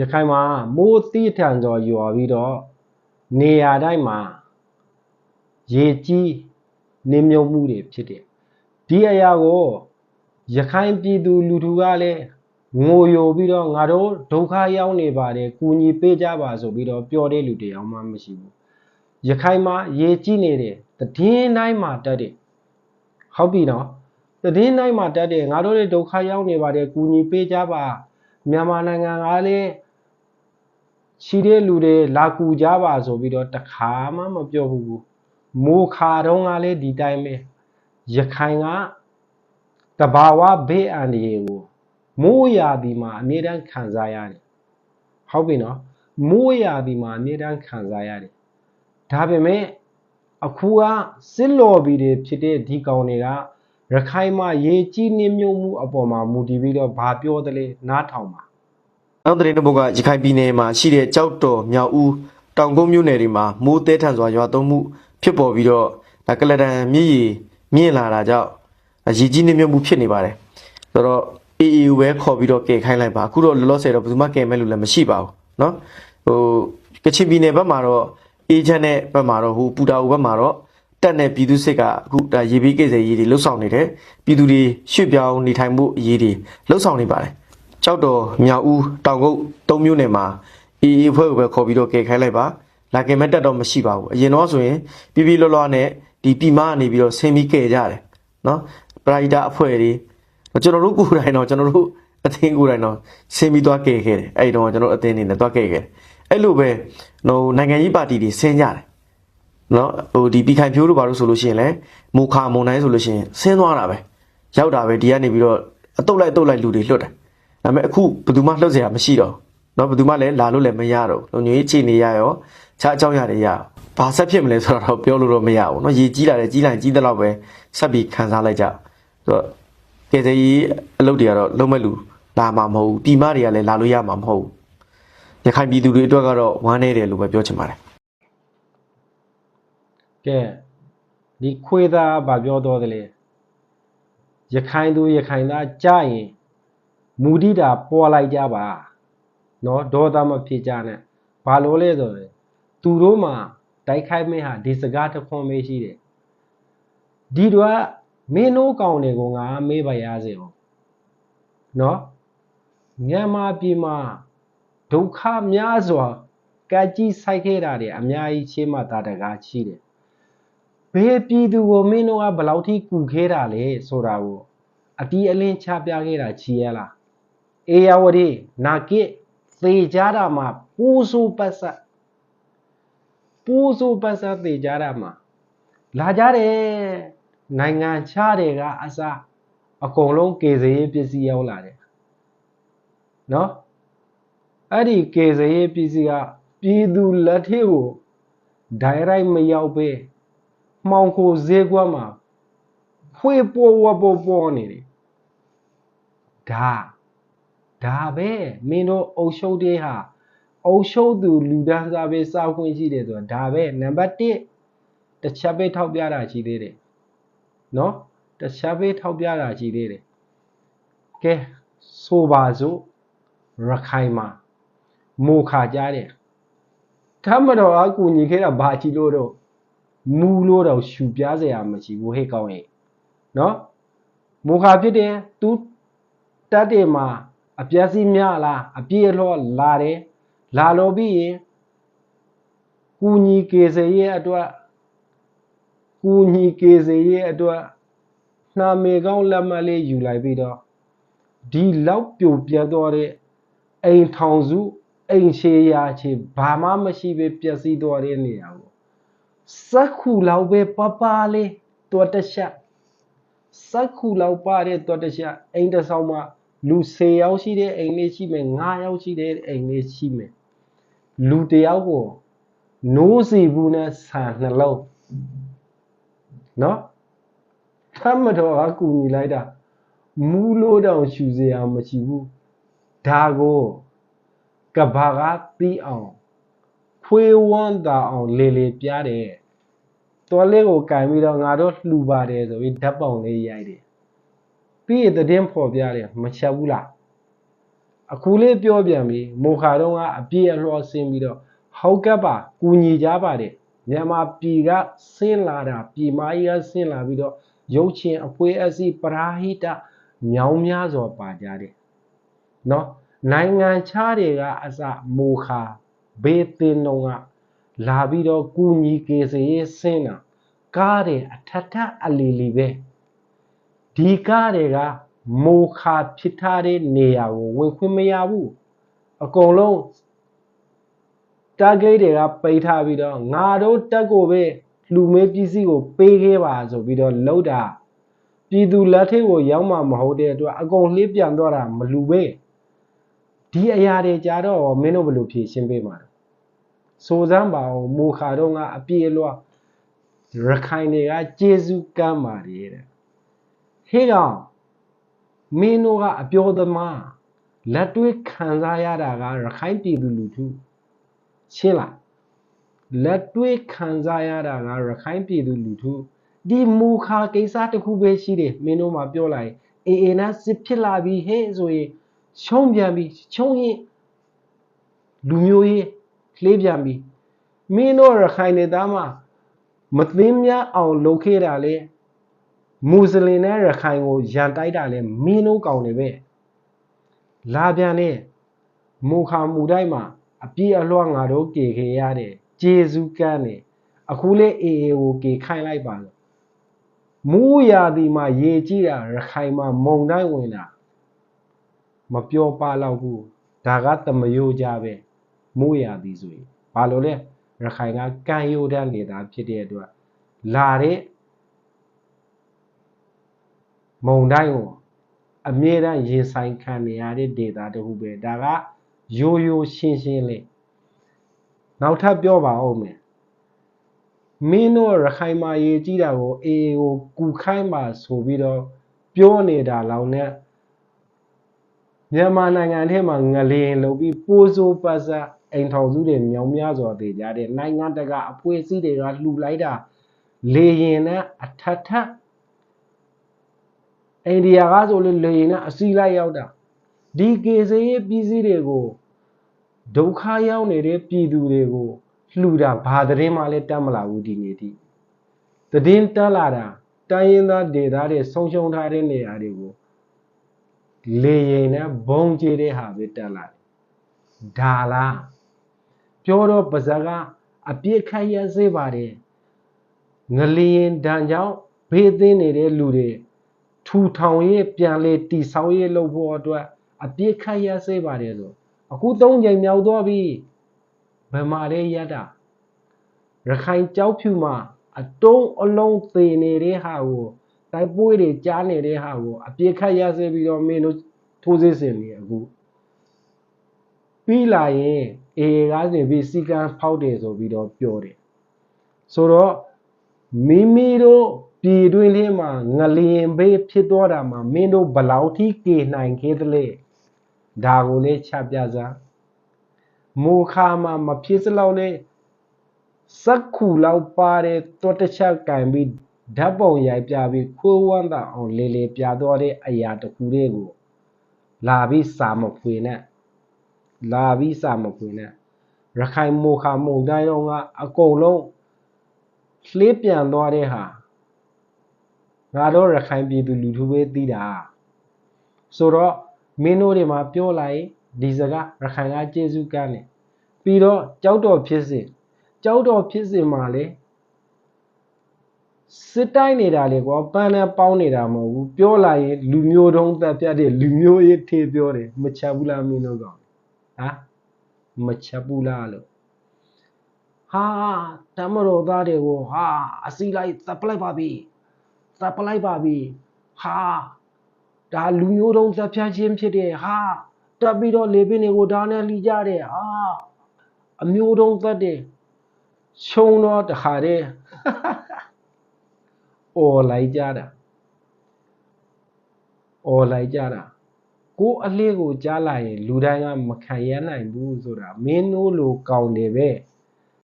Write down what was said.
ရခိုင်မှာမိုးတိထန်စွာရွာပြီးတော့နေရာတိုင်းမှာရေကြီးနေမြုပ်မှုတွေဖြစ်တယ်ဒီအရာကိုရခိုင်ပြည်သူလူထုကလည်းငိုယိုပြီးတော့ငါတို့ဒုက္ခရောက်နေပါတယ်ကူညီပေးကြပါဆိုပြီးတော့ပြောတဲ့လူတွေအောင်မှမရှိဘူးရခိုင်မှာရေကြီးနေတယ်တည်င်းတိုင်းမှာတက်တယ်ဟုတ်ပြီနော်တည်င်းတိုင်းမှာတက်တယ်ငါတို့တွေဒုက္ခရောက်နေပါတယ်ကူညီပေးကြပါမြန်မာနိုင်ငံကလည်း ရှိတဲ့လူတွေလာကူကြပါဆိုပြီးတော့တခါမှမပြောဘူးမိုးခါတော့ကလည်းဒီတိုင်းပဲရခိုင်ကတဘာဝဘေးအန္တရာယ်ကိုမိုးရာသီမှာအမြဲတမ်းခံစားရတယ်ဟုတ်ပြီနော်မိုးရာသီမှာအမြဲတမ်းခံစားရတယ်ဒါပေမဲ့အခုကစစ်လော်ဘီတွေဖြစ်တဲ့ဒီကောင်တွေကရခိုင်မှာရေကြီးနှင်းမြုပ်မှုအပေါ်မှာမူတည်ပြီးတော့ဘာပြောသလဲနားထောင်ပါ နောက်သတင်းတစ်ပုဒ်ကရခိုင်ပြည်နယ်မှာရှိတဲ့ကြောက်တော်မြောက်ဦးတောင်ကုန်းမြို့နယ်တွေမှာမိုးတဲထန်စွာရွာသွန်းမှုဖြစ်ပေါ်ပြီးတော့ဒါကလဒန်မြည်ရီမြင့်လာတာကြောင့်ရေကြီးနေမြုပ်မှုဖြစ်နေပါတယ်ဆိုတော့ AAU ပဲခေါ်ပြီးတော့ကယ်ခိုင်းလိုက်ပါအခုတော့လောလောဆယ်တော့ဘယ်သူမှကယ်မဲ့လို့လည်းမရှိပါဘူးเนาะဟိုကချင်ပြည်နယ်ဘက်မှာတော့အေဂျင့်နဲ့ဘက်မှာတော့ဟိုပူတာဟိုဘက်မှာတော့တက်နဲ့ပြည်သူစစ်ကအခုဒါရေဘေးကိစ္စရေးတွေလှုပ်ဆောင်နေတယ်ပြည်သူတွေရွှေ့ပြောင်းနေထိုင်မှုအရေးတွေလှုပ်ဆောင်နေပါတယ် ကြောက်တော်မြောက်ဦးတောင်ကုတ်သုံးမျိုးနယ်မှာအေးအေးဖွဲ့ကိုပဲခေါ်ပြီးတော့ကယ်ခိုင်းလိုက်ပါလာကယ်မဲ့တက်တော့မရှိပါဘူးအရင်တော့ဆိုရင်ပြပြလောလောနဲ့ဒီပြည်မကနေပြီးတော့ဆင်းပြီးကယ်ကြတယ်နော်ပရိုက်တာအဖွဲ့တွေကျွန်တော်တို့ကိုယ်တိုင်တော့ကျွန်တော်တို့အသင်းကိုယ်တိုင်တော့ဆင်းပြီးသွားကယ်ခဲ့တယ်အဲ့ဒီတော့ကျွန်တော်တို့အသင်းအနေနဲ့သွားကယ်ခဲ့တယ်အဲ့လိုပဲဟိုနိုင်ငံရေးပါတီတွေဆင်းကြတယ်နော်ဟိုဒီပြည်ခိုင်ဖြိုးတို့ဘာလို့ဆိုလို့ရှိရင်လဲမူခါမုံတိုင်းဆိုလို့ရှိရင်ဆင်းသွားတာပဲရောက်တာပဲဒီကနေပြီးတော့အတုတ်လိုက်အတုတ်လိုက်လူတွေလွတ်တယ် ဒါပေမဲ့အခုဘယ်သူမှလှုပ်เสียမရှိတော့ဘူးเนาะဘယ်သူမှလည်းလာလို့လည်းမရတော့ဘူးလုံညွေးအခြေအနေရရောခြားအကြောင်းရတွေရရောဘာဆက်ဖြစ်မလဲဆိုတော့ပြောလို့တော့မရဘူးเนาะရေကြီးလာတယ်ကြီးလာရင်ကြီးတဲ့လောက်ပဲဆက်ပြီးခံစားလိုက်ကြဆိုတော့ကယ်ဆယ်ရေးအလုပ်တွေကတော့လုံးမဲ့လူလာမှာမဟုတ်ဘူးပြည်မတွေကလည်းလာလို့ရမှာမဟုတ်ဘူးရခိုင်ပြည်သူတွေအတွက်ကတော့ဝမ်းနေတယ်လို့ပဲပြောချင်ပါတယ် ကဲဒီခွေးသားဗာပြောတော့တယ်လေရခိုင်သူရခိုင်သားကြရင် မူတိတာပေါ်လိုက်ကြပါနော်ဒေါသမဖြစ်ကြနဲ့ဘာလို့လဲဆိုရင်သူတို့မှာတိုက်ခိုက်မဲ့ဟာဒီစကားတစ်ခွန်းပဲရှိတယ်ဒီတော့မင်းတို့ကောင်တွေကိုငါမေးပါရစေဟောနော်မြန်မာပြည်မှာဒုက္ခများစွာကကြီးဆိုင်ခဲ့တာတွေအများကြီးရှင်းမှတာတကားရှိတယ်ဘယ်ပြည်သူကိုမင်းတို့ကဘယ်လောက်ထိကူခဲတာလဲဆိုတာကိုအတီးအလင်းချပြခဲ့တာချီရလား အေယဝတီနာကိသေကြတာမှာပူဆူပတ်ဆက်ပူဆူပတ်ဆက်သေကြတာမှာလာကြတယ်နိုင်ငံခြားတွေကအစအကုန်လုံးကေစရေးပစ္စည်းရောက်လာတယ်နော်အဲ့ဒီကေစရေးပစ္စည်းကပြည်သူလက်ထက်ကို direct မရောက်ပဲမှောင်ခိုဈေးကွက်မှာဖွေးပေါ်ဝပေါ်ပေါ်နေတယ်ဒါ ဒါပဲမင်းတို့အုပ်ချုပ်တဲ့ဟာအုပ်ချုပ်သူလူဒန်းစားပဲစောက်ခွင့်ရှိတယ်ဆိုတာဒါပဲနံပါတ်1တစ်ချက်ပဲထောက်ပြတာရှိသေးတယ်နော်တစ်ချက်ပဲထောက်ပြတာရှိသေးတယ်ကဲဆိုပါစို့ရခိုင်မှာမိုခါကြတယ်ထမတော်အကူညီခဲ့တာဘာချီလို့တော့မူလို့တော့ရှူပြားစရာမရှိဘူးဟဲ့ကောင်းရဲ့နော်မူခါဖြစ်တယ်သူတက်တယ်မှာ အပြက်စီးများလားအပြည့်အလောလာတယ်လာလို့ပြီးရင်ကူညီကေစရဲ့အတွက်ကူညီကေစရဲ့အတွက်နှာမေကောင်းလက်မှတ်လေးယူလိုက်ပြီးတော့ဒီလောက်ပြိုပြတ်သွားတဲ့အိမ်ထောင်စုအိမ်ရှေးရာချေဘာမှမရှိပဲပျက်စီးသွားတဲ့နေရာကိုစက်ခုလောက်ပဲပပလေးတော်တစ်ချက်စက်ခုလောက်ပါတဲ့တော်တစ်ချက်အိမ်တစ်ဆောင်မှာ လူ10ယောက်ရှိတဲ့အိမ်လေးရှိမယ်9ယောက်ရှိတဲ့အိမ်လေးရှိမယ်လူတစ်ယောက်ကိုနိုးစီဘူးနဲ့ဆန်နှလုံးနော်ထမ်းမတော်အကူညီလိုက်တာမူးလို့တောင်ရှူစရာမရှိဘူးဒါကိုကဘာကတီးအောင်ဖွေးဝန်းတာအောင်လေလေပြားတယ်တော်လေးကိုကင်ပြီးတော့ငါတို့လှူပါတယ်ဆိုပြီးဓာတ်ပုံလေးရိုက်တယ် ပြီးရင်သတင်းဖော်ပြတယ်မချက်ဘူးလားအခုလေးပြောပြန်ပြီမိုခါတော့ကအပြည့်အလွှာဆင်းပြီးတော့ဟုတ်ကဲ့ပါကူညီကြပါတယ်မြန်မာပြည်ကဆင်းလာတာပြည်မကြီးကဆင်းလာပြီးတော့ရုပ်ချင်းအဖွဲအစည်းပရာဟိတမြောင်းများစွာပါကြတယ်နော်နိုင်ငံခြားတွေကအစမိုခါဘေးတင်တော့ကလာပြီးတော့ကူညီကေစရေးဆင်းတာကားတွေအထက်ထက်အလီလီပဲ ဒီကားတွေကမိုခါဖြစ်ထားတဲ့နေရာကိုဝင်ခွင့်မရဘူးအကုန်လုံးတာဂိတ်တွေကပိတ်ထားပြီးတော့ငါတို့တက်ကိုပဲလူမေးပစ္စည်းကိုပေးခဲ့ပါဆိုပြီးတော့လှုပ်တာပြည်သူလက်ထက်ကိုရောက်မှမဟုတ်တဲ့အတွက်အကုန်လှေးပြန်တော့တာမလူပဲဒီအရာတွေကြတော့မင်းတို့ဘယ်လိုဖြေရှင်းပေးမှာလဲစိုးစမ်းပါအောင်မိုခါတော့ငါအပြည့်အလွှာရခိုင်တွေကကျေးဇူးကမ်းပါတယ်တဲ့ ဟေးကောင်မင်းတို့ကအပြောသမားလက်တွေ့ခံစားရတာကရခိုင်ပြည်သူလူထုရှင်းလားလက်တွေ့ခံစားရတာကရခိုင်ပြည်သူလူထုဒီမူခါကိစ္စတစ်ခုပဲရှိတယ်မင်းတို့မှပြောလိုက်အေးအေးနာစစ်ဖြစ်လာပြီဟဲ့ဆိုရင်ရှုံးပြန်ပြီရှုံးရင်လူမျိုးရေးလှေးပြန်ပြီမင်းတို့ရခိုင်နေသားမှာမသိမ်းမြအောင်လုပ်ခဲ့တာလေ မွတ်စလင်နဲ့ရခိုင်ကိုရန်တိုက်တာလဲမင်းတို့ကောင်တွေပဲလာပြန်နဲ့မူခါမူတိုင်းမှာအပြည့်အလွှာငါတို့ကေခေရတယ်ဂျေဇူးကန်းနေအခုလဲအေအေကိုကေခိုင်းလိုက်ပါလို့မူးရာဒီမှာရေကြည့်တာရခိုင်မှာမုံတိုင်းဝင်တာမပြောပါတော့ဘူးဒါကတမယိုးကြပဲမူးရာဒီဆိုရင်ဘာလို့လဲရခိုင်ကကံရိုးတန်းနေတာဖြစ်တဲ့အတွက်လာတဲ့ မုံတိုင်းကိုအမြဲတမ်းရင်ဆိုင်ခံနေရတဲ့ဒေတာတစ်ခုပဲဒါကရိုးရိုးရှင်းရှင်းလေးနောက်ထပ်ပြောပါဦးမယ်မင်းတို့ရခိုင်မာရေးကြီးတာကိုအေအေကိုကူခိုင်းပါဆိုပြီးတော့ပြောနေတာလောက်နဲ့မြန်မာနိုင်ငံထဲမှာငလျင်လုံပြီးပိုးစိုးပတ်စပ်အိမ်ထောင်စုတွေမြောင်များစွာတည်ကြတဲ့နိုင်ငံတကာအဖွဲ့အစည်းတွေကလှူလိုက်တာလေရင်နဲ့အထက်ထက် အိန္ဒိယကဆိုလေလေရင်နဲ့အစီလိုက်ရောက်တာဒီကေစရေးပြည်စည်းတွေကိုဒုက္ခရောက်နေတဲ့ပြည်သူတွေကိုလှူတာဘာသတင်းမှလည်းတတ်မလာဘူးဒီနေ့ထိသတင်းတက်လာတာတိုင်းရင်းသားဒေသတွေဆုံးရှုံးထားတဲ့နေရာတွေကိုလေရင်နဲ့ဘုံကျတဲ့ဟာပဲတက်လာတယ်ဒါလားပြောတော့ပါဇက်ကအပြစ်ခတ်ရစေပါတယ်ငလျင်ဒဏ်ကြောင့်ဘေးသင်းနေတဲ့လူတွေ ထူထောင်ရေးပြန်လေတီဆောက်ရေးလုပ်ဖို့အတွက်အပြစ်ခတ်ရစေပါတယ်ဆိုအခု၃ချိန်မြောက်တော့ပြီဘယ်မှာလဲရတာရခိုင်ကြောက်ဖြူမှာအတုံးအလုံးသေနေတဲ့ဟာကိုတိုက်ပွဲတွေကြားနေတဲ့ဟာကိုအပြစ်ခတ်ရစေပြီးတော့မင်းတို့ထိုးစစ်ဆင်နေအခုပြီးလာရင်အေကားစင်ပြီးစီကံဖောက်တယ်ဆိုပြီးတော့ပြောတယ်ဆိုတော့မိမိတို့ ပြည်တွင်းလေးမှာငလျင်ဘေးဖြစ်သွားတာမှာမင်းတို့ဘယ်လောက်ထိကေနိုင်ခဲ့သလဲဒါကိုလည်းချပြစားမူခါမှာမဖြစ်စလောက်နဲ့စက်ခုလောက်ပါတဲ့တွတ်တစ်ချက်ကင်ပြီးဓာတ်ပုံရိုက်ပြပြီးခိုးဝမ်းတာအောင်လေလေပြသွားတဲ့အရာတစ်ခုလေးကိုလာပြီးစာမဖွေနဲ့လာပြီးစာမဖွေနဲ့ရခိုင်မိုခါမုံတိုင်းတော့ကအကုန်လုံးလှေးပြန်သွားတဲ့ဟာ ငါတို့ရခိုင်ပြည်သူလူထုပဲသိတာဆိုတော့မင်းတို့တွေမှာပြောလိုက်ဒီစကားရခိုင်ကကျေးဇူးကမ်းတယ်ပြီးတော့ကြောက်တော်ဖြစ်စဉ်ကြောက်တော်ဖြစ်စဉ်မှာလေစစ်တိုင်းနေတာလေကွာပန်းနဲ့ပေါင်းနေတာမဟုတ်ဘူးပြောလာရင်လူမျိုးတုံးတက်ပြတ်တဲ့လူမျိုးရေးထေးပြောတယ်မချက်ဘူးလားမင်းတို့ကောင်ဟာမချက်ဘူးလားလို့ဟာတမတော်သားတွေကိုဟာအစီလိုက်တပ်ပလိုက်ပါပြီ တပ်ပလိုက်ပါပြီဟာဒါလူမျိုးတုံးတပ်ဖြတ်ခြင်းဖြစ်တယ်ဟာတက်ပြီးတော့လေပင်တွေကိုဒါနဲ့လှီကြတယ်ဟာအမျိုးတုံးသက်တယ်ရှုံတော့တခါတည်းအော်လိုက်ကြတာအော်လိုက်ကြတာကိုအလေးကိုကြားလာရင်လူတိုင်းကမခံရနိုင်ဘူးဆိုတာမင်းတို့လိုကောင်းတယ်ပဲ